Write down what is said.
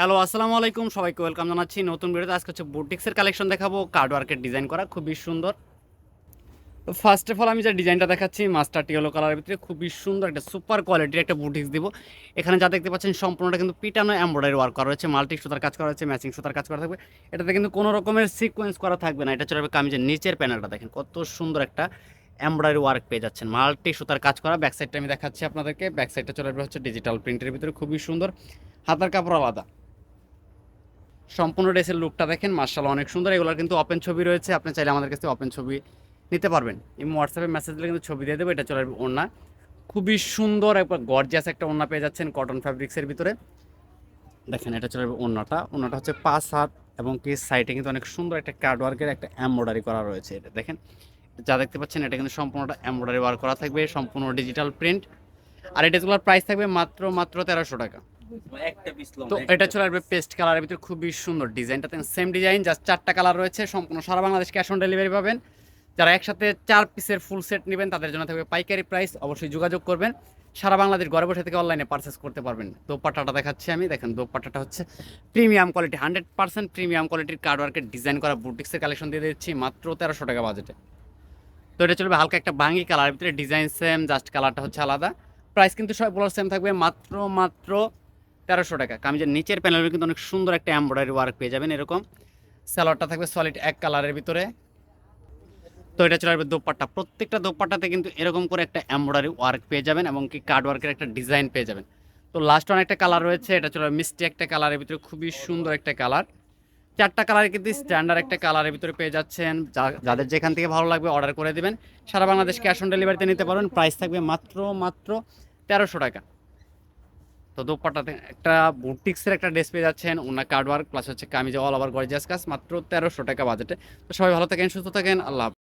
Hello, আসসালামু আলাইকুম। সবাইকে ওয়েলকাম জানাচ্ছি নতুন ভিডিওতে। আজকে হচ্ছে বুটিক্সের কালেকশন দেখাবো কার্ড ওয়ার্কের ডিজাইন করা, খুবই সুন্দর। তো ফার্স্ট অফ অল আমি যে ডিজাইনটা দেখাচ্ছি মাস্টারটি হলো কালারের ভিতরে খুবই সুন্দর একটা সুপার কোয়ালিটির একটা বুটিক্স দিব। এখানে যা দেখতে পাচ্ছেন, সম্পূর্ণটা কিন্তু পিটানো এমব্রয়ডারি ওয়ার্ক করা হয়েছে মাল্টি সুতার কাজ করা হয়েছে ম্যাচিং সুতার কাজ করা থাকবে। এটাতে কিন্তু কোনো রকমের সিকোয়েন্স করা থাকবে না। এটা চলে কামিজের নিচের প্যানেলটা দেখেন কত সুন্দর একটা এমব্রয়ডারি ওয়ার্ক পেয়ে যাচ্ছেন। মাল্টি সুতার কাজ করা ব্যাক সাইডটা আমি দেখাচ্ছি আপনাদেরকে। ব্যাক সাইডটা চলে হচ্ছে ডিজিটাল প্রিন্টের ভিতরে, খুবই সুন্দর। হাতার কাপড় আলাদা। সম্পূর্ণ ড্রেসের লুকটা দেখেন মার্শাল অনেক সুন্দর। এগুলোর কিন্তু ওপেন ছবি রয়েছে, আপনি চাইলে আমাদের কাছে ওপেন ছবি নিতে পারবেন। এই হোয়াটসঅ্যাপে মেসেজ দিলে কিন্তু ছবি দিয়ে দেবো, এটা চলে ওড়না। খুবই সুন্দর একবার গর্জিয়াস একটা ওড়না পেয়ে যাচ্ছেন কটন ফ্যাব্রিক্সের ভিতরে। দেখেন, এটা চলে ওড়নাটা। ওড়নাটা হচ্ছে পাঁচ হাত এবং কি সাইডে কিন্তু অনেক সুন্দর একটা কার্ড ওয়ার্কের একটা এমব্রয়ডারি করা রয়েছে এটা, দেখেন। যা দেখতে পাচ্ছেন, এটা কিন্তু সম্পূর্ণটা এমব্রয়ডারি ওয়ার্ক করা থাকবে, সম্পূর্ণ ডিজিটাল প্রিন্ট আর এই ড্রেসগুলোর প্রাইস থাকবে মাত্র মাত্র তেরোশো টাকা। তো এটা চলে আসবে পেস্ট কালারের ভিতরে খুবই সুন্দর ডিজাইনটা সেম ডিজাইন জাস্ট চারটা কালার রয়েছে সম্পূর্ণ সারা বাংলাদেশ ক্যাশ অন ডেলিভারি পাবেন। যারা একসাথে চার পিসের ফুল সেট নেবেন তাদের জন্য থাকবে পাইকারি প্রাইস অবশ্যই যোগাযোগ করবেন। সারা বাংলাদেশ ঘরে বসে থেকে অনলাইনে পারচেস করতে পারবেন। দোপাট্টাটা দেখাচ্ছি আমি দেখেন দোপাট্টাটা হচ্ছে premium quality hundred percent premium কোয়ালিটির কার্ড ওয়ার্কের ডিজাইন করা বুটিক্সের কালেকশন দিয়ে দিচ্ছি মাত্র তেরোশো টাকা বাজেটে তো এটা চলবে হালকা একটা ভাঙি কালারের ভিতরে ডিজাইন সেম জাস্ট কালারটা হচ্ছে আলাদা। প্রাইস কিন্তু সবগুলো সেম থাকবে মাত্র মাত্র তেরোশো টাকা। কামিজের নিচের প্যানেলে কিন্তু অনেক সুন্দর একটা এমব্রয়ডারি ওয়ার্ক পেয়ে যাবেন এরকম। স্যালোয়ারটা থাকবে সলিড এক কালারের ভিতরে। তো এটা চলে আসবে দোপাট্টা। প্রত্যেকটা দোপাট্টাতে কিন্তু এরকম করে একটা এমব্রয়ডারি ওয়ার্ক পেয়ে যাবেন এবং কি কার্ড ওয়ার্কের একটা ডিজাইন পেয়ে যাবেন। তো লাস্ট ওয়ান একটা কালার রয়েছে। এটা চলে মিষ্টি একটা কালারের ভিতরে, খুবই সুন্দর একটা কালার চারটা কালারে কিন্তু স্ট্যান্ডার্ড একটা কালারের ভিতরে পেয়ে যাচ্ছেন। যাদের যেখান থেকে ভালো লাগবে অর্ডার করে দেবেন। সারা বাংলাদেশ ক্যাশ অন ডেলিভারিতে নিতে পারবেন। প্রাইস থাকবে মাত্র মাত্র তেরোশো টাকা। তো দোপাট্টাতে একটা বুটিক্সের একটা ড্রেস পেয়ে যাচ্ছেন ওনার কার্ড ওয়ার্ক প্লাস হচ্ছে কামিজ অল ওভার গর্জিয়াস কাজ মাত্র তেরোশো টাকা বাজেটে তো সবাই ভালো থাকেন, সুস্থ থাকেন, আল্লাহ।